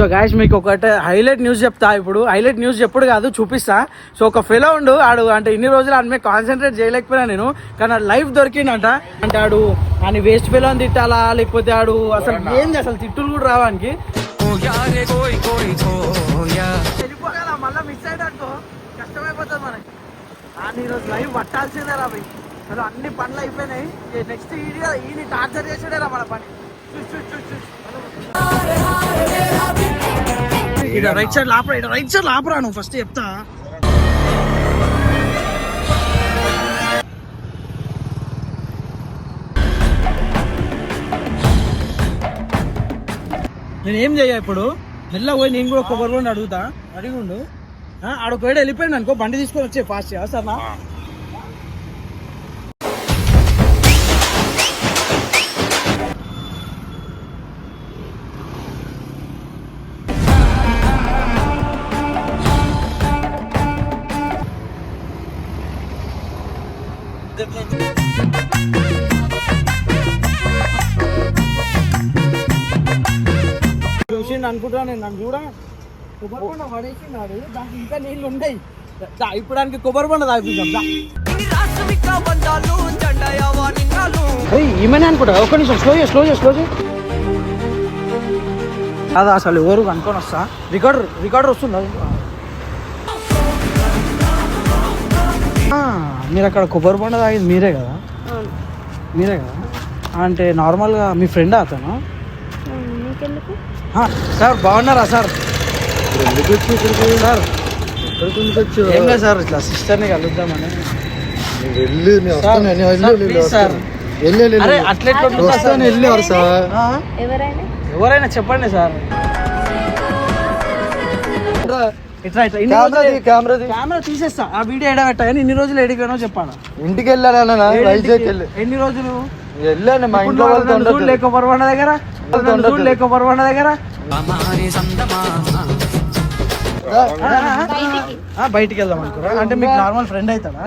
So guys మీకు ఒకటి highlight news చెప్తా ఇప్పుడు. హైలైట్ న్యూస్ ఎప్పుడు కాదు చూపిస్తా. సో ఒక ఫెలో ఉండు ఆడు అంటే ఇన్ని రోజులు ఆమె కాన్సన్ట్రేట్ చేయలేకపోయినా నేను. కానీ ఆడు లైఫ్ దొరికిందంట. అంటే ఆడు ఆయన వేస్ట్ ఫెలో అని తిట్టాలా? లేకపోతే ఆడు అసలు ఏంది అసలు తిట్టులు కూడా రావడానికి వెళ్ళిపోగల మళ్ళీ మిస్ అయ్యాడనుకో కష్టమైపోతుంది మనకి. కానీ ఈరోజు లైవ్ పట్టాల్సిందే రా భయ్ అసలు అన్ని పనులు అయిపోయినాయి. నెక్స్ట్ ఈడి ఈయన టార్చర్ చేసాడే రా మన పని. చూసి చూసి చూసి చూసి. ఇక్కడ రైట్ సైడ్ లాపరా ఇక్కడ రైట్ సైడ్ లాపరా నువ్వు ఫస్ట్ చెప్తా. నేను ఏం చెయ్య ఇప్పుడు? మెల్ల పోయి నేను కూడా కొబ్బరి బొండ అడుగుతా. అడిగుండు. ఆ, ఆడ ఒకవేళ వెళ్ళిపోయాడు అనుకో బండి తీసుకొని వచ్చే ఫాస్ట్ సరేనా? చూసిండు అనుకుంటా నేను. నన్ను చూడ. కొబ్బరి బొండ పడేసినాడు. దానికి ఇంకా నీళ్ళు ఉన్నాయి. దా, ఇప్పుడు దానికి కొబ్బరి దా. ఏయ్, ఈమెనే అనుకుంటా. ఒక్క నిమిషం స్లో చేయి స్లో చేయి స్లో చేయి. అదా అసలు ఎవరు కనుక్కొని వస్తా? రికార్డర్ రికార్డర్ వస్తుందా? ఆ, మీరు అక్కడ కొబ్బరి బొండ తాగేది మీరే కదా? మీరే కదా? అంటే నార్మల్గా మీ ఫ్రెండ్ అతను? సార్ బాగున్నారా సార్? ఎందుకు వచ్చి ఇక్కడికి సార్ ఇక్కడికి ఎందుకు వచ్చావు? ఏం లేదు సార్ ఇట్లా సిస్టర్ని కలుద్దామని. వెళ్ళు నేను సార్, వస్తాను నేను వెళ్ళు, సార్, వెళ్ళు. వెళ్ళు. అట్లా? వస్తాను వెళ్ళేవారు ఎవరైనా? చెప్పండి సార్. ఇట్లా ఇట్లా ఇన్ని కెమెరాది రోజులు కెమెరాది కెమెరా తీసేస్తా. ఆ వీడియో ఎడబెట్టా కానీ ఇన్ని రోజులు ఎడిగానో చెప్పాను ఇంటికి వెళ్ళాను ఎన్ని రోజులు? వెళ్ళాను మా ఇంట్లో వాళ్ళతో నన్ను చూడు ఉండదు లేక పర్వాడ దగ్గర? లేక పర్వాడ దగ్గర. బయటికి. వెళ్దాం అనుకున్నా అంటే మీకు నార్మల్ ఫ్రెండ్ అవుతాడా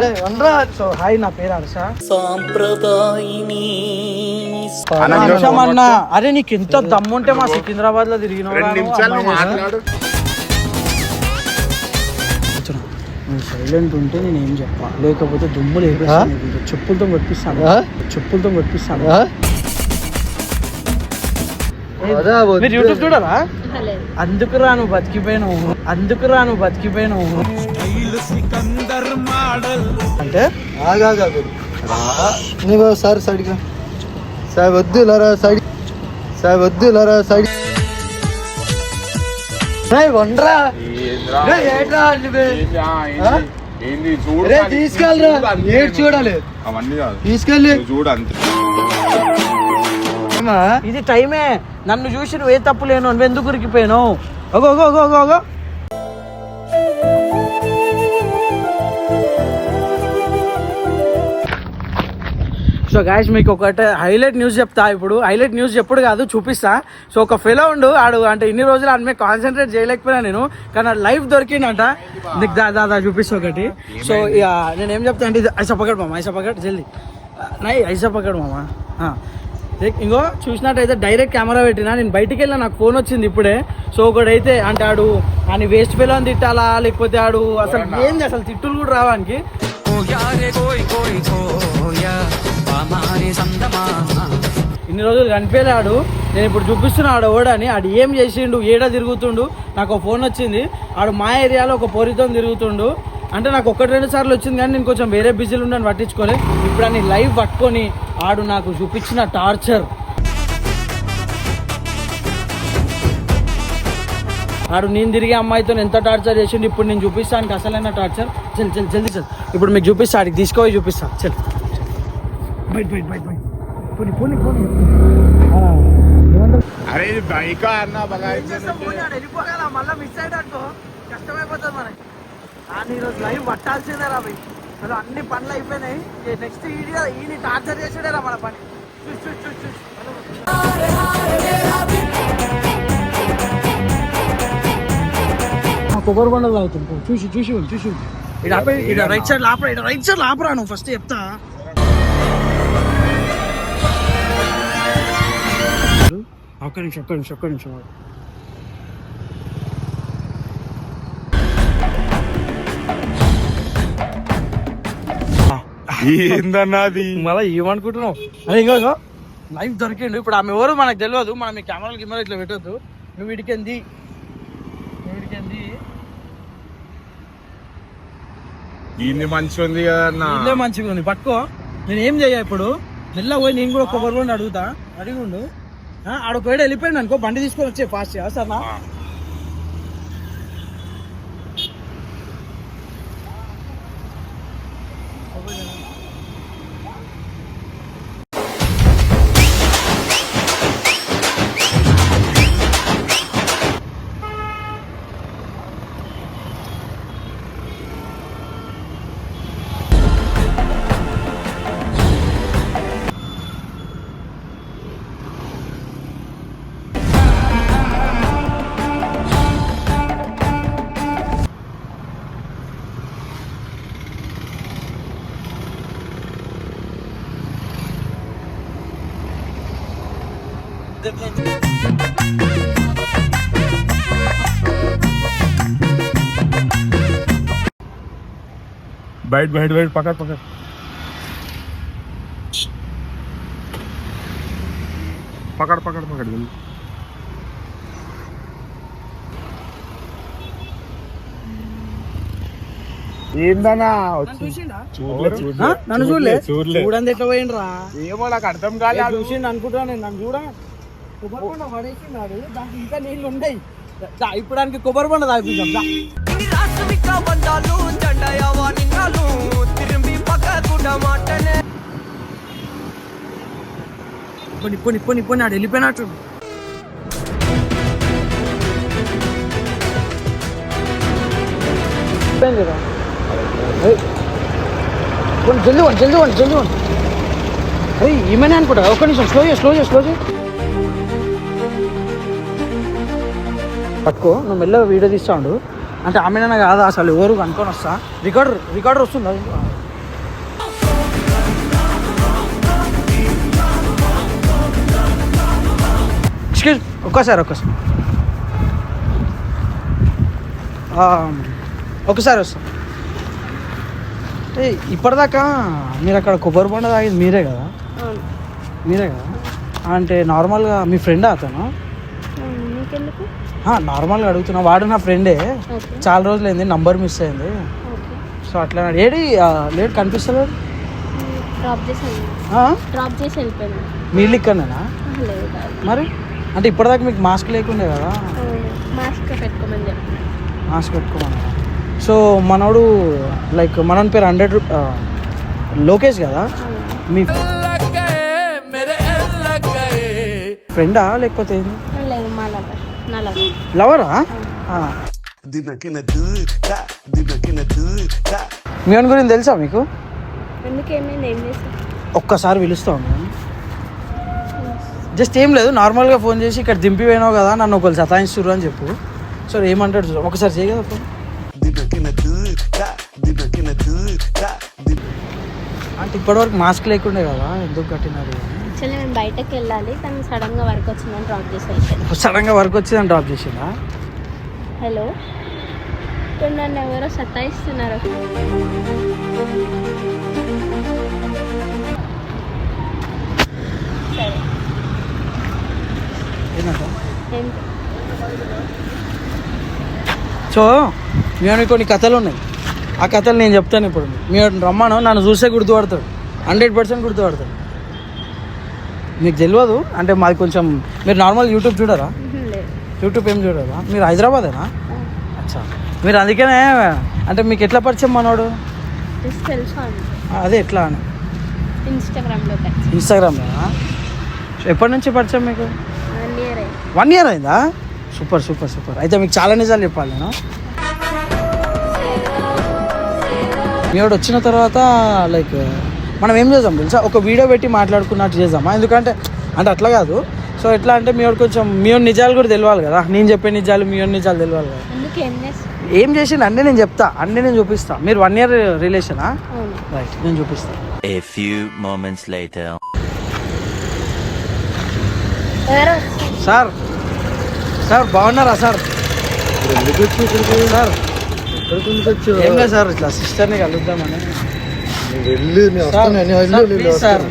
సో హాయ్ నా పేరు హర్ష. హర్షం అన్న అరే నీకు ఎంత దమ్ముంటే మా సికింద్రాబాద్లో తిరిగిన నువ్వు సైలెంట్ ఉంటే నేను ఏం చెప్పా? లేకపోతే దుమ్ము లేపేస్తాను నీకు. చెప్పులతో కొట్టిస్తాను ఆ? చెప్పులతో వద్దు. మీరు యూట్యూబ్ చూడరా లేదు. అందుకు రా నువ్వు బతికిపోయినావు. అందుకు రా నువ్వు బతికిపోయినావు. అంటే? ఆగు, సార్ సైడ్గా సార్ వద్దు లరా సైడ్. సార్ వద్దు లరా సైడ్. వండ్రా. ఏంట్రా మరి. తీసుకెళ్ళరా. ఏడు చూడాలి. అవన్నీ కాదు. తీసుకెళ్ళి. చూడు అంతే. ఇది టైమే. నన్ను చూసి నువ్వు ఏ తప్పు లేను నువ్వు ఎందుకు ఉరికిపోయావు ఓగో ఓగో ఓగో ఓగో ఓగో సో గాయస్ మీకు ఒకటి హైలైట్ న్యూస్ చెప్తా ఇప్పుడు. హైలైట్ న్యూస్ ఎప్పుడు కాదు చూపిస్తా. సో ఒక ఫెలో ఉండు ఆడు అంటే ఇన్ని రోజులు ఆమె కాన్సన్ట్రేట్ చేయలేకపోయినా నేను కానీ ఆడు లైఫ్ దొరికిందంట నీకు దా దాదా చూపిస్తా ఒకటి. సో ఇక నేను ఏం చెప్తా అంటే ఇది ఐసా పకడ్ మామ ఐసా పకడ్ జల్దీ నై ఐసా పకడ్ మామ ఇంకో చూసినట్టయితే డైరెక్ట్ కెమెరా పెట్టినా నేను బయటికి వెళ్ళిన నాకు ఫోన్ వచ్చింది ఇప్పుడే. సో ఒకడైతే అంటే ఆడు ఆయన వేస్ట్ అని తిట్టాలా లేకపోతే ఆడు అసలు ఏంది అసలు తిట్టులు కూడా రావడానికి ఇన్ని రోజులు కనిపించలేడు నేను ఇప్పుడు చూపిస్తున్నా ఆడు ఓడని. ఆడు ఏం చేసిండు ఏడ తిరుగుతుండు నాకు ఫోన్ వచ్చింది. ఆడు మా ఏరియాలో ఒక పోరితో తిరుగుతుండు. అంటే నాకు ఒకటి రెండు సార్లు వచ్చింది కానీ నేను కొంచెం వేరే బిజీలు ఉండని పట్టించుకోలే ఇప్పుడు అని లైవ్ పట్టుకొని ఆడు నాకు చూపించిన టార్చర్. ఆడు నేను తిరిగే అమ్మాయితో ఎంత టార్చర్ చేసిండు ఇప్పుడు నేను చూపిస్తానికి అసలైన టార్చర్. చల్ చల్ జల్దీ చల్. ఇప్పుడు మీకు చూపిస్తా ఆడికి తీసుకుపోయి చూపిస్తా. చల్. బయట బయట బయట బయట. పోనీ పోనీ పోనీ? అరే బైక్ అన్న వెళ్ళిపోగల మళ్ళీ మిస్ అయ్యాడనుకో కష్టమైపోతుంది మనకి. కానీ ఈరోజు లైవ్ పట్టాల్సిందే రా భయ్. అసలు అన్ని పనులు అయిపోయినాయి. నెక్స్ట్ ఈడి ఈయన టార్చర్ చేసాడే రా మన పని. చూసి చూసి చూసి చూసి. కొబ్బరి బండలు అవుతుంది చూసి చూసి చూసి ఆపే, రైట్ సైడ్ లాపరా ఈడ రైట్ సైడ్ లాపరా నువ్వు ఫస్ట్ చెప్తా. ఒక్క నిమిషం ఒక్క నిమిషం ఒక్క నిమిషం ఏందన్నది? మళ్ళీ ఏమనుకుంటున్నావు? అదే ఇంకా లైఫ్ దొరికిండు. ఇప్పుడు ఆమె ఎవరు మనకు తెలియదు. మనం ఈ కెమెరాలు గిమెరా ఇట్లా పెట్టొద్దు. నువ్వు వీడికింది నువ్వు మంచి ఉంది కదా అన్న. ఇల్లే మంచిగా ఉంది. పట్టుకో. నేను ఏం చెయ్య ఇప్పుడు? మెల్ల పోయి నేను కూడా కొబ్బరి అడుగుతా. అడిగుండు. ఆ, ఆడొక వేడు వెళ్ళిపోయాడు అనుకో బండి తీసుకొని వచ్చే ఫాస్ట్ సరేనా? बैठ बैठ बैठ पकड़ पकड़ पकड़ पकड़ पकड़ కొబ్బరి బొండ ఇప్పుడు కొబ్బరి తాగిపించాం రాష్ట్రమిక బంధాలు జెండయవా నింగాలు తిరిమి పక్కకుట మాటనే ఇప్పుడు ఇప్పుడు ఇప్పుడు ఇప్పుడు నాడు వెళ్ళిపోయినట్టు జల్దీ వండి జల్దీ వండి జల్దీ వండి అరే ఏమైనా అనుకుంటా. ఒక్క నిమిషం స్లో చేయి స్లో చేయి స్లో చేయి. పట్టుకో నువ్వు మెల్లగా వీడియో తీస్తా ఉండు. అంటే ఆమెనైనా కాదా అసలు? ఎవరు కనుక్కొని వస్తా? రికార్డర్ రికార్డర్ వస్తుందా? ఎక్స్క్యూజ్ ఒక్కసారి ఒక్కసారి. ఒకసారి వస్తాం. ఇప్పటిదాకా మీరు అక్కడ కొబ్బరి బొండ తాగేది మీరే కదా? మీరే కదా? అంటే నార్మల్గా మీ ఫ్రెండ్ అతను? నార్మల్గా అడుగుతున్నా. వాడు నా ఫ్రెండే. చాలా రోజులు అయింది నంబర్ మిస్ అయింది. సో అట్లా. ఏడి ఆ, లేడు కనిపిస్తలేడు డ్రాప్ చేసి వెళ్ళి- ఆ? డ్రాప్ చేసి వెళ్ళిపోయాను. మీ ఇక్కడనేనా ఆహా, లేదు కాదు మరి? అంటే ఇప్పటిదాకా మీకు మాస్క్ లేకుండే కదా? మాస్క్ పెట్టుకోమని మాస్క్ సో మనోడు లైక్ మనోని పేరు హండ్రెడ్ లోకేష్ కదా. మీ ఫ్రెండా లేకపోతే ఏంది? మా లవర్? మీ అని గురించి తెలుసా మీకు? చేసి ఒక్కసారి పిలుస్తాం జస్ట్ ఏం లేదు నార్మల్గా ఫోన్ చేసి ఇక్కడ దింపి పోయినావు కదా నన్ను ఒకళ్ళు సతాయిస్తుర్రు అని చెప్పు. సో ఏమంటాడు చూడు. ఒకసారి చేయ కదా ఫోన్. అంటే ఇప్పటివరకు మాస్క్ లేకుండే కదా ఎందుకు కట్టినారు? యాక్చువల్లీ మేము బయటకు వెళ్ళాలి కానీ సడన్గా వర్క్ వచ్చిందని డ్రాప్ చేసి ఇప్పుడు సడన్గా వర్క్ వచ్చిందని డ్రాప్ చేసిందా? హలో? ఇక్కడ నన్ను ఎవరో సతాయిస్తున్నారు. సో మేము కొన్ని కథలు ఉన్నాయి. ఆ కథలు నేను చెప్తాను ఇప్పుడు. మేము రమ్మను నన్ను చూసే గుర్తుపడతాడు. Hundred percent గుర్తుపడతాడు. మీకు తెలియదు అంటే మాది కొంచెం మీరు నార్మల్ యూట్యూబ్ చూడరా? యూట్యూబ్ ఏం చూడరా? మీరు హైదరాబాదేనా? అచ్చా. మీరు అందుకనే అంటే మీకు ఎట్లా పరిచయం మనోడు? అదే ఎట్లా అని. ఇన్స్టాగ్రామ్లో కలిసి ఇన్స్టాగ్రామ్లోనా ఎప్పటి నుంచి పరిచయం మీకు? వన్ ఇయర్ అయింది. సూపర్ సూపర్ సూపర్ అయితే మీకు చాలా నిజాలు చెప్పాలి నేను. మీ వచ్చిన తర్వాత లైక్ మనం ఏం చేద్దాం తెలుసా? ఒక వీడియో పెట్టి మాట్లాడుకున్నట్టు చేద్దామా? ఎందుకంటే అంటే అట్లా కాదు. సో ఎట్లా అంటే మీ కొంచెం మీ నిజాలు కూడా తెలియాలి కదా. నేను చెప్పే నిజాలు మీ వాడి నిజాలు తెలియాలి కదా. ఎందుకు ఏం చేసిండు? అన్నీ నేను చెప్తా. అన్నీ నేను చూపిస్తా. మీరు వన్ ఇయర్ రిలేషనా రైట్ నేను చూపిస్తా. A few moments later. ఎవరో? సార్ సార్ బాగున్నారా సార్? సార్? ఏం లేదు సార్ ఇట్లా సిస్టర్ని కలుద్దామని. వెళ్ళు నేను వస్తాను వెళ్ళు, సార్, వెళ్ళు. వస్తాను.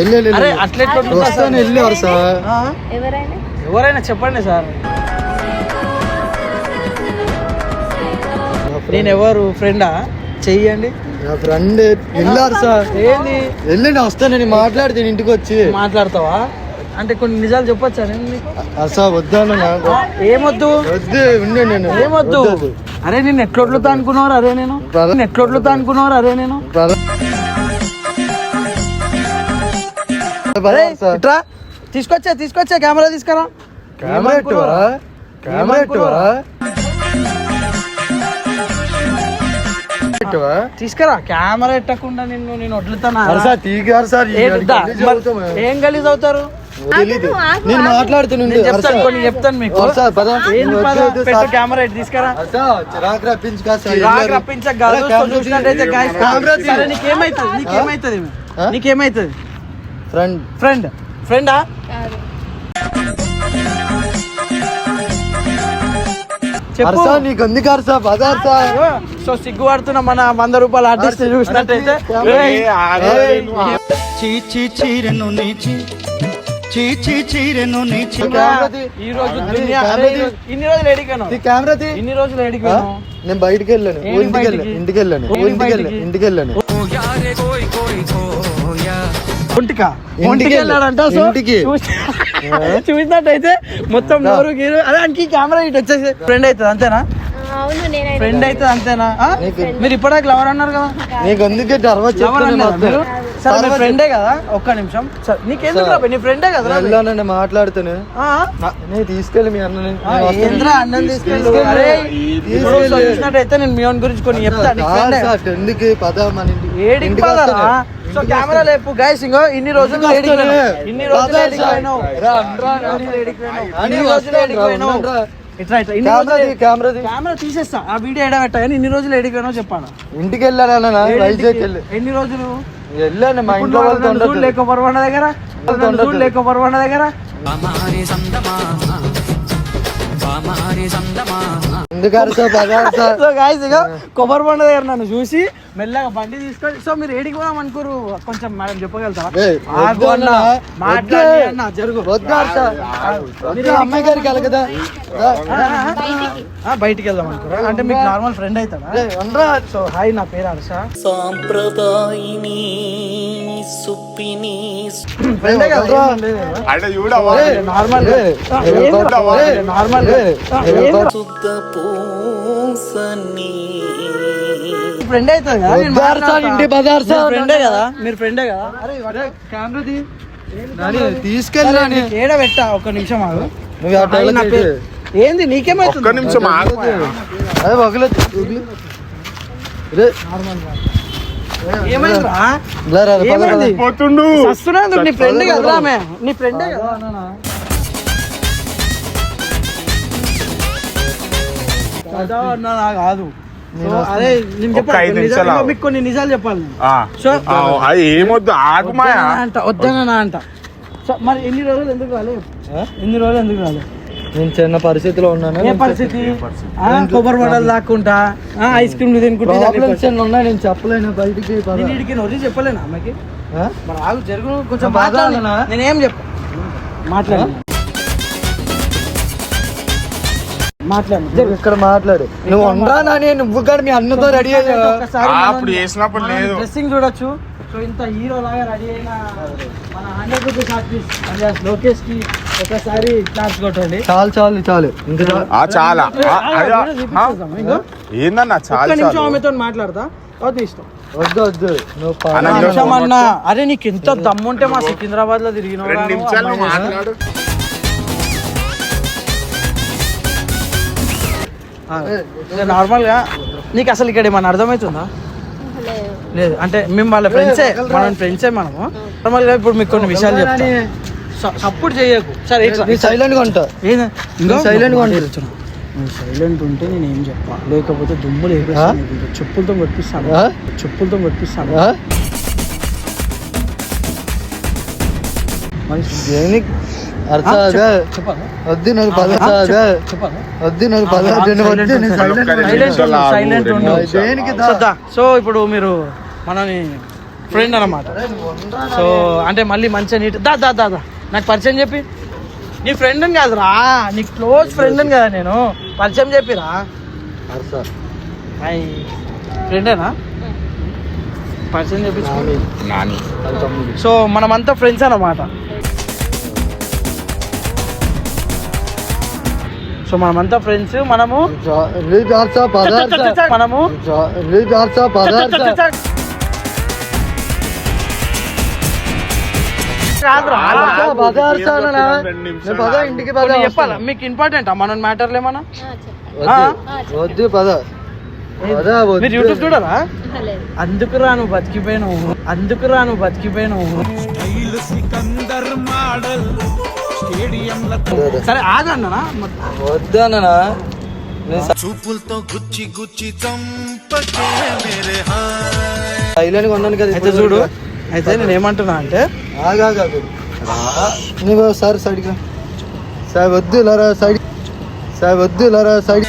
అరే వెళ్ళు. అట్లా ఎట్లా ఉంటుంది సార్? ఎవరైనా? ఎవరైనా చెప్పండి సార్ నేను ఎవరు? ఫ్రెండా చెయ్యండి. నా ఫ్రెండ్ వెళ్ళారు సార్. ఏంది? వెళ్ళి నేను వస్తాను నేను మాట్లాడితే ఇంటికి వచ్చి. మాట్లాడతావా? అంటే కొన్ని నిజాలు చెప్పొచ్చా నేను నీకు? అసా వద్దాను ఏమొద్దు? వద్దు ఉండు నేను. ఏమొద్దు? వద్దు. అరే నేను ఎట్లొట్లుతా అనుకున్నావు అరే నేను? ఎట్లొట్లుతా అనుకున్నావు అరే నేను? ఇట్రా. తీసుకొచ్చా తీసుకొచ్చా కెమెరా తీసుకురా. కెమెరా కెమెరా తీసుకురా. కెమెరా ఎట్టకుండా నిన్ను నేను వదులుతానా? ఏ గలీజ్ అవుతారు? నేను. మాట్లాడుతున్నాను నేను చెప్తాను కొన్ని చెప్తాను మీకు. కెమెరా ఇటు తీసుకురా. చిరాకు రప్పించు కాదు సార్. రాక వెళ్ళారు. రప్పించక చూసినట్టయితే నీకేమైతుంది? నీకేమైతుంది? నీకేమైతుంది? ఫ్రెండ్ ఫ్రెండ్ ఫ్రెండా అరసా నీకు ఎందుకు అరసా? బజార్ సార్ సో సిగ్గుపడుతున్న మన వంద రూపాయల ఆర్టిస్ట్ చూసినట్టయితే. చీచి చీరెను నీచి. చీచి చీరెను తీ. ఈ రోజు ఇన్ని రోజులు ఎడిగాను కెమెరా తీ. ఇన్ని రోజులు? ఎడిగాను నేను బయటికి వెళ్ళాను ఇంటికి వెళ్ళాను? ఇంటికి వెళ్ళాను ఇంటికి వెళ్ళాను? ఇంటికి వెళ్ళాను ఒంటికా ఒంటికి. వెళ్ళాడంట ఇంటికి. చూసినట్టయితే మొత్తం నోరు గీరు అదే కెమెరా ఇటు వచ్చేసి ఫ్రెండ్ అవుతుంది అంతేనా ఫ్రెండ్ అవుతుంది అంతేనా మీరు ఇప్పటిదాకా లవర్ అన్నారు కదా నీకు అందుకే టర్వ చెప్తాను సరే మీ ఫ్రెండే కదా ఒక్క నిమిషం సరే నీకెందుకు. రా నీ ఫ్రెండే కదా వెళ్ళానండి మాట్లాడుతాను ఆ? నేను తీసుకెళ్ళి మీ అన్నని నేను. ఏంద్రా అన్నం తీసుకెళ్ళు తీసుకెళ్ళు. అరే తీసుకెళ్ళు. ఇప్పుడు ఒకసారి చూసినట్టయితే నేను మీ ఓన్ గురించి కొన్ని చెప్తా నీ కాదు ఫ్రెండే సార్ ఎందుకు పద మన ఏడికి పదరా. So camera. లేపు గైస్ ఇంకో ఇన్ని రోజులు? ఇన్ని రోజులు. ఇన్ని రోజులు. ఇట్లా ఇట్లా ఇన్ని కెమెరా రోజులు కెమెరా తీసేస్తా ఆ వీడియో ఎడబెట్టా కానీ ఇన్ని రోజులు పోయినావు చెప్పాను ఇంటికి వెళ్ళానన్న వైజాగ్ వెళ్ళి ఎన్ని రోజులు వెళ్ళాను మా ఇంట్లో వాళ్ళతో ఉండదు లేక పర్వాడ దగ్గర? లేక పర్వాడ దగ్గర? ఎందుకు అరసా పద అరసా సో గాయస్ ఇక కొబ్బరి బండ దగ్గర నన్ను చూసి మెల్లగా బండి తీసుకొని సో మీరు ఏడికి పోదాం అనుకోరు కొంచెం మేడం చెప్పగలుగుతారా జరుగు అమ్మాయి గారికి వెళ్ళగదా బయటికి వెళ్దాం అనుకోరా అంటే మీకు నార్మల్ ఫ్రెండ్ అవుతాడా. సో హాయ్ నా పేరు హర్ష సాంప్రదాయిని సుప్పిని నార్మల్ నార్మల్? శుద్ధ పూసని ఫ్రెండ్ అవుతుంది కదా? నేను బజార్ సార్, మాట్లాడతా. ఇంటి బజార్ మీరు సార్. ఫ్రెండే కదా? మీరు ఫ్రెండే కదా? అరే కెమెరా తీ. నాని, తీసుకెళ్ళాని ఏడ పెట్టా ఒక నిమిషం ఆగు. నువ్వు ఆ హాయ్, నా టైంలో పేరు ఏంది నీకేమైతుంది? ఒక్క నిమిషం ఆగు. అదే వగలు వగలు. రే, ఏమైందిరా? ఇలా రా, పద, పద. ఏమైంది? పోతుండు. వస్తున్నందుకు నీ ఫ్రెండ్ కదా ఆమె నీ ఫ్రెండే కదా? కదా అన్నా నా కాదు. కొన్ని నిమిషాలు నిజాలు- ఆగు. మీకు కొన్ని నిజాలు చెప్పాలి. సో ఆ, అది ఏమొద్దు ఆగు మాయా. వద్దనా అంట వద్దనా అంట. సో మరి ఎన్ని రోజులు ఎందుకు రాలేదు? ఎన్ని రోజులు ఎందుకు రాలేదు నేను చిన్న పరిస్థితిలో ఉన్నాను. ఏ పరిస్థితి? ఆ, కొబ్బరి బొడలు లాక్కుంటా ఆ, ఐస్ క్రీమ్లు తినుకుంటా ఉన్నాయి నేను చెప్పలేను బయటికి వీడికి నొరి చెప్పలేను అమ్మకి ఆ? మరి ఆగు జరుగు కొంచెం బాధ? నేనేం చెప్ప మాట్లాడు. మాట్లాడు. నువ్వు ఇక్కడ మాట్లాడు. నువ్వు ఉండరా నాని? నువ్వు కూడా మీ అన్నతో రెడీ అయ్యా ఒక్కసారి ఆ, మనం- అప్పుడు చేసినప్పుడు లేదు. డ్రెస్సింగ్ చూడొచ్చు. సో ఇంత హీరో లాగా రెడీ అయిన మన హండ్రెడ్ రూపీస్ ఆర్టిస్ట్ లోకేష్కి ఒకసారి క్లాస్ కొట్టండి. చాలు చాలు చాలు. ఇంకా చాలు. ఏందన్నా చాలా నిమిషం ఆమెతో మాట్లాడతా. అది ఇష్టం. వద్దు వద్దు. నువ్వు అరే నీకు ఎంత దమ్ముంటే మా సికింద్రాబాద్లో తిరిగినావు రెండు నిమిషాలు నువ్వు మాట్లాడు నార్మల్గా నీకు అసలు ఇక్కడ ఏమన్నా అర్థమవుతుందా? లేదు లేదు అంటే మేము వాళ్ళ ఫ్రెండ్సే మన ఫ్రెండ్సే మనము. నార్మల్గా ఇప్పుడు మీకు కొన్ని విషయాలు చెప్తా. సపోర్ట్ చేయకు. సరే ఇట్లా నీ సైలెంట్గా ఉంటా. ఏంది? నువ్వు silent గా ఉండు. నువ్వు సైలెంట్ ఉంటే నేను ఏం చెప్పా? లేకపోతే దుమ్ములు వేపిస్తాను. చెప్పులతో కొట్టిస్తాను ఆ? చెప్పులతో కొట్టిస్తాను ఆ? మరి సో ఇప్పుడు మీరు మనని ఫ్రెండ్ అన్నమాట. సో అంటే మళ్ళీ మంచిగా నీట్ దా దా దా నాకు పరిచయం చెప్పి. నీ ఫ్రెండ్ అని కాదురా. నీ క్లోజ్ ఫ్రెండ్ అని కదా నేను. పరిచయం చెప్పిరా. ఫ్రెండేనా పరిచయం తమ్ముడు సో మనమంతా ఫ్రెండ్స్ అన్నమాట. సో మనమంతా ఫ్రెండ్స్ మనము మనము ఇంటికి చెప్పాలా? మీకు ఇంపార్టెంట్? మన మ్యాటర్లు ఏమన్నా? వద్దు పద. మీరు యూట్యూబ్ చూడరా? అందుకు రాను బతికిపోయినావు. అందుకు రాను బతికిపోయినావు. సరే ఆగన్నా వద్దు అన్ననా? నేను చూపులతో గుచ్చి గుచ్చి సైలెంట్ ఉన్నాను కదా అయితే చూడు. అయితే నేను ఏమంటున్నా అంటే ఆగాగు నువ్వు సార్ సైడ్కి రా సార్ వద్దు లరా సైడ్. సార్ వద్దు లరా సైడ్.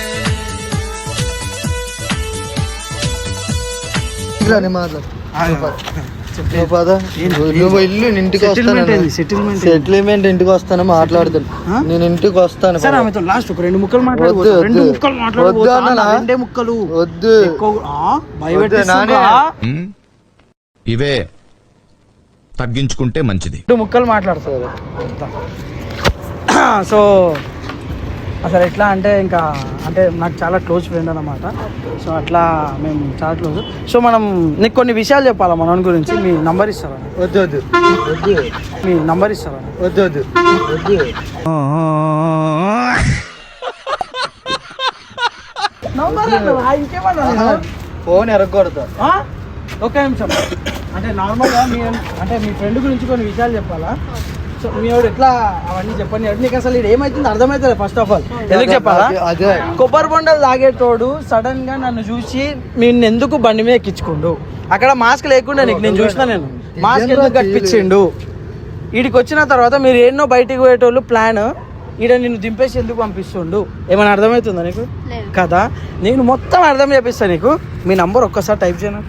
మాట్లాడు నువ్వు ఇల్లు నేను ఇంటికి సెటిల్మెంట్ ఏంది వస్తాను సెటిల్మెంట్ ఇంటికి వస్తాను మాట్లాడుతాను? నేను ఇంటికి వస్తాను సరే పద. ఆమెతో లాస్ట్ ఒక రెండు ముక్కలు వద్దు, మాట్లాడు రెండు. ముక్కలు వద్దు? రెండే ముక్కలు. ఇవే తగ్గించుకుంటే మంచిది. రెండు ముక్కలు మాట్లాడతారు సో అసలు ఎట్లా అంటే ఇంకా అంటే నాకు చాలా క్లోజ్ ఫ్రెండ్ అనమాట సో అట్లా మేము చాలా క్లోజ్ సో మనం నీకు కొన్ని విషయాలు చెప్పాలా మన గురించి? మీ నంబర్ ఇస్తారా? వద్దు వద్దు. వద్దు. మీ నంబర్ ఇస్తారా? వద్దు వద్దు. వద్దు. ఫోన్ ఎరగకూడదు. ఆ? ఒక్క నిమిషం. అంటే నార్మల్గా మీ అంటే మీ ఫ్రెండ్ గురించి కొన్ని విషయాలు చెప్పాలా? సో మీ వాడు ఎట్లా అవన్నీ చెప్పండి. నీకు అసలు ఇది ఏమైతుంది అర్థమవుతుంది ఫస్ట్ ఆఫ్ ఆల్ ఎందుకు చెప్పాలా? అదే కొబ్బరి బొండలు తాగేటోడు సడన్గా నన్ను చూసి నేను ఎందుకు బండి మీద ఎక్కించుకుండు? అక్కడ మాస్క్ లేకుండా నీకు నేను చూసిన నేను. మాస్క్ ఎందుకు కట్టించిండు? వీడికి వచ్చిన తర్వాత మీరు ఎన్నో బయటికి పోయేటోళ్ళు ప్లాన్ ఈడ నిన్ను దింపేసి ఎందుకు పంపిస్తుండు? ఏమైనా అర్థమవుతుందా నీకు? లేదు. కదా. నేను మొత్తం అర్థం చేపిస్తాను నీకు. మీ నంబర్ ఒక్కసారి టైప్ చేయను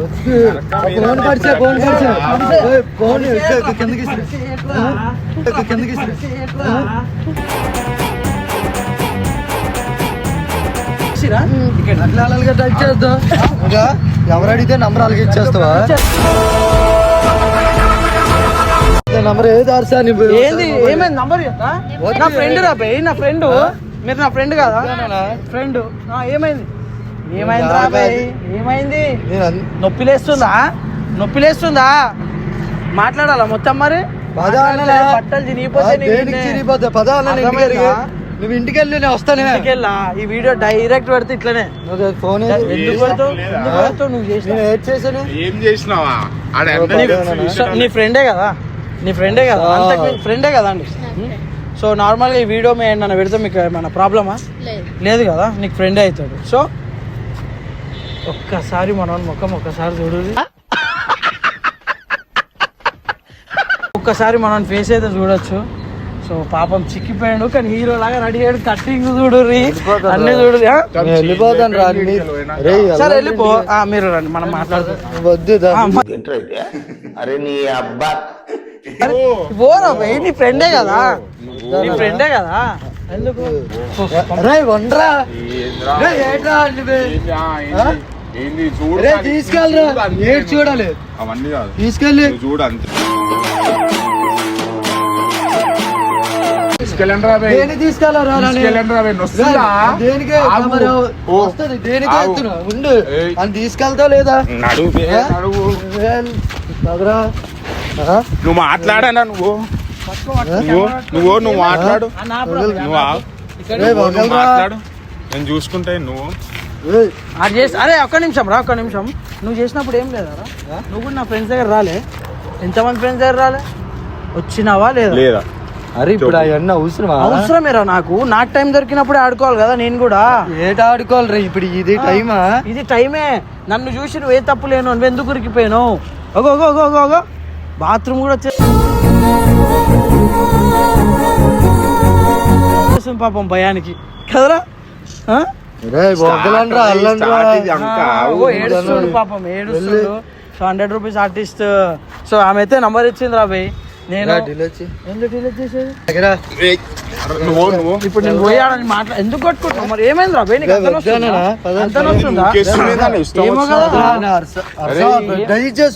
ఫోన్ పడిచే ఫోన్ పడిచే. ఓయ్, ఫోన్ కిందకి కిందకి. అట్లా అలాగే టైప్ చేద్దాం. ఇంకా ఎవరు అడిగితే నంబర్ అలాగే ఇచ్చేస్తావా? నంబర్ ఏది ఆర్సా నీ ఏంది? ఏమైంది? నంబర్ చెప్తా నా ఫ్రెండ్ రా బై నా ఫ్రెండ్. మీరు నా ఫ్రెండ్ కదా? ఫ్రెండ్. ఏమైంది? ఏమైంది ఏమైంది? నొప్పి లేస్తుందా నొప్పి లేస్తుందా మాట్లాడాలా మొత్తం మరి? బట్టలు చిరిగిపోతే. నువ్వు ఇంటికి వెళ్ళి నేను వస్తానే. ఇంటికెళ్ళా? ఈ వీడియో డైరెక్ట్ పెడితే ఇట్లనే. నువ్వు ఫోన్ ఏం చేసినావా? నీ- ఫ్రెండే కదా? నీ ఫ్రెండే కదా? ఫ్రెండే కదా అండి? సో నార్మల్గా ఈ వీడియో మీ ఏమన్నా పెడితే మీకు ఏమైనా ప్రాబ్లమా? లేదు. లేదు కదా? నీకు ఫ్రెండే అవుతాడు. సో ఒక్కసారి మనం ముఖం ఒక్కసారి చూడు ఒక్కసారి మనం ఫేస్ అయితే చూడొచ్చు. సో పాపం చిక్కిపోయాడు కానీ హీరో లాగా రెడీ అయ్యాడు. కట్టింగ్ చూడు అన్ని చూడు వెళ్ళిపోతాను నీ- సరే వెళ్ళిపో. ఆ, మీరు రండి మనం మాట్లాడుకుందాం నువ్వు వద్దు దా. ఆ, మ- అరే, పోరా నీ ఫ్రెండే కదా. నీ ఫ్రెండే కదా. తీసుకెళ్ళరా. ఏడు చూడాలి. అవన్నీ కాదు. తీసుకెళ్ళి. చూడు అంతే. ఉండు. అని తీసుకెళ్తా లేదా? నువ్వు మాట్లాడానా నువ్వు? నువ్వు నువ్వు నువ్వు మాట్లాడు. నువ్వు. మాట్లాడు. నేను చూసుకుంటే నువ్వు. అది చేసి అరే ఒక్క నిమిషం రా ఒక్క నిమిషం. నువ్వు చేసినప్పుడు ఏం లేదా రా? నువ్వు కూడా నా ఫ్రెండ్స్ దగ్గర రాలే. ఎంతమంది ఫ్రెండ్స్ దగ్గర రాలే? వచ్చినావా లేదా? లేదా? అరే ఇప్పుడు అవన్నీ అవసరమా? అవసరమేరా నాకు. నాకు టైం దొరికినప్పుడే ఆడుకోవాలి కదా నేను కూడా. ఏట ఆడుకోవాలి రా ఇప్పుడు ఇది టైమా ఇది టైమే నన్ను చూసి నువ్వు ఏ తప్పు లేను నువ్వు ఎందుకు ఉరికిపోయాను ఓగో ఓగో బాత్రూమ్ కూడా వచ్చే పాపం భయానికి. కదరా? పాపం ఏడుస్తుండు. So hundred rupees artist so ఆమె అయితే నంబర్ ఇచ్చింది రా భయ్ నేను ఎందుకు చేసేది ఇప్పుడు నేను పోయాడని మాట్లా ఎందుకు మరి ఏమైంది రా భయ్ అంత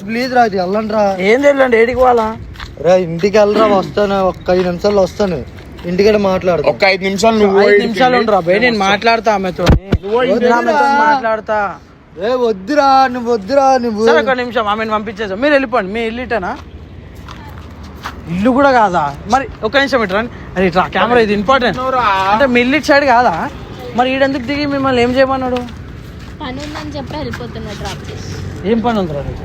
ప్లీజ్ రా ఇది వెళ్ళండి రా ఏం తెలియండి ఏడికి పోవాలా? రా ఇంటికి వెళ్ళరా వస్తాను ఒక్క ఐదు నిమిషాల్లో వస్తాను. ఇంటికి మాట్లాడదు. ఒక్క ఐదు నిమిషాలు నువ్వు ఐదు నిమిషాలు ఉండరా భయ్ నేను మాట్లాడతా ఆమెతో. ఆమెతో మాట్లాడతా. ఏ వద్దురా నువ్వు వద్దురా నువ్వు. సరే ఒక నిమిషం ఆమెను పంపించేసాం మీరు వెళ్ళిపోండి మీ ఇల్లు ఇటనా? ఇల్లు కూడా కాదా? మరి ఒక నిమిషం ఇట్రా అది ఇట్రా కెమెరా ఇది ఇంపార్టెంట్. అంటే మీ ఇల్లు ఇటు సైడ్ కాదా? మరి ఈడెందుకు దిగి మిమ్మల్ని ఏం చేయమన్నాడు? పని ఉందని చెప్పి వెళ్ళిపోతున్నా డ్రాప్ చేసి ఏం పని ఉందిరా నీకు?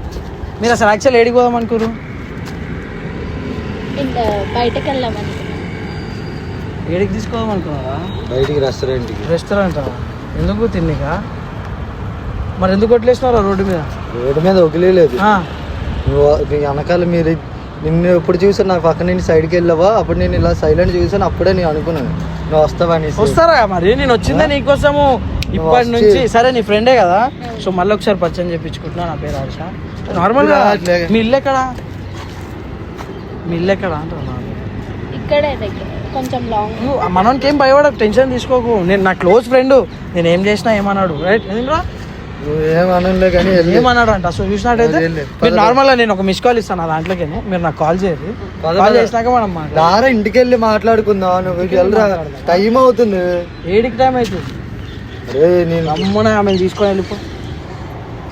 మీరు అసలు యాక్చువల్ ఏడికి పోదాం అనుకోరు ఇంకా బయటకు ఏడికి తీసుకోదాం అనుకున్నారా బయటికి రెస్టారెంట్కి. రెస్టారెంట్? ఎందుకు తిన్నికా? మరి ఎందుకు కొట్టలేసినారా రోడ్డు మీద? రోడ్డు మీద నువ్వు నీ వెనకాల మీరు నిన్ను ఎప్పుడు చూసాను నాకు పక్కన నేను సైడ్కి వెళ్ళావా? అప్పుడు నేను ఇలా సైలెంట్ చూసాను అప్పుడే నేను అనుకున్నాను. నువ్వు వస్తావా అనేసి. వస్తారా మరి? నేను వచ్చిందే నీకోసము. ఇప్పటి నుంచి సరే నీ ఫ్రెండే కదా. సో మళ్ళీ ఒకసారి పరిచయం చేయించుకుంటున్నా నా పేరు హర్ష. నార్మల్గా. మీ ఇల్లు ఎక్కడా? మీ ఇల్లు ఎక్కడా అంటున్నా ఇక్కడే దగ్గర కొంచెం లాంగ్ నువ్వు మనోనికి ఏం భయపడకు టెన్షన్ తీసుకోకు. నేను నా క్లోజ్ ఫ్రెండ్ నేను ఏం చేసినా ఏమన్నాడు రైట్ ఏమనలే కానీ ఏమన్నాడు అంట సో చూసినట్టయితే. మీరు నార్మల్గా నేను ఒక మిస్ కాల్ ఇస్తాను నా దాంట్లోకి మీరు నాకు కాల్ చేయరు. పద, కాల్. చేసినాక మనం. దారా ఇంటికి వెళ్ళి మాట్లాడుకుందాం. నువ్వు వెళ్ళరా? టైం అవుతుంది. ఏడికి టైం అవుతుంది? అరే నేను ఆమె తీసుకొని వెళ్ళిపో.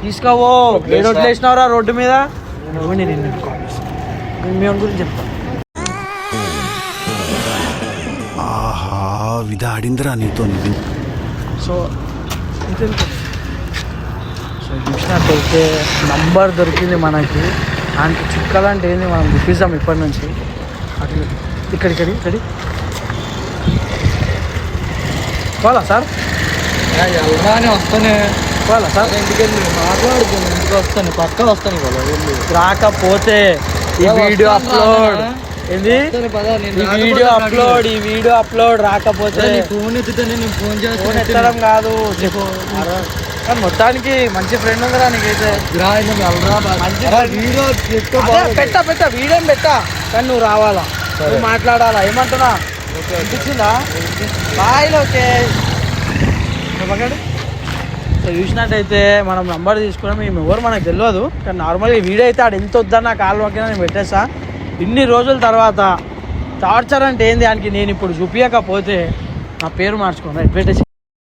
తీసుకోవో ఏడు వదిలేసినావురా రోడ్డు మీద? నేను నేను నిన్ను కాల్ చేస్తాను మీ వాడి గురించి చెప్తాను ఆహా విధాడిందిరా నీతో సో ఇంతే సో చూసినట్టయితే నంబర్ దొరికింది మనకి. అంటే చుక్కలంటే ఏంది మనం చూపిస్తాం ఇప్పటి నుంచి. అటు ఇక్కడ ఇక్కడ పోలా సార్? వెళ్ళగానే వస్తాను. పోలా సార్? ఇంటికి వెళ్ళి మాట్లాడుకుని ఇంటికి వస్తాను. పక్క వస్తాను వెళ్ళి. రాకపోతే ఈ వీడియో అప్లోడ్? ఏంది? ఈ వీడియో అప్లోడ్ ఈ వీడియో అప్లోడ్ రాకపోతే ఫోన్ ఎత్తుతానే నేను ఫోన్ ఫోన్ చేస్తాను ఎత్తడం కాదు కానీ మొత్తానికి మంచి ఫ్రెండ్ ఉందిరా నీకైతే. వీడియో. పెట్టా పెట్టా వీడియో పెట్టా? కానీ నువ్వు రావాలా? నువ్వు మాట్లాడాలా? ఏమంటున్నా? అనిపించిందా బాయ్ లోకేష్. చెప్పకండి సో చూసినట్టయితే మనం నంబర్ తీసుకున్నాం. మేము ఎవరు మనకు తెలియదు కానీ నార్మల్గా వీడైతే వీడియో అయితే ఆడు ఎంత వద్దన్నా కాలు మొక్కినా నేను పెట్టేస్తా. ఇన్ని రోజుల తర్వాత టార్చర్ అంటే ఏంది? దానికి నేను ఇప్పుడు చూపించకపోతే నా పేరు మార్చుకున్నాను రైట్ పెట్టేసి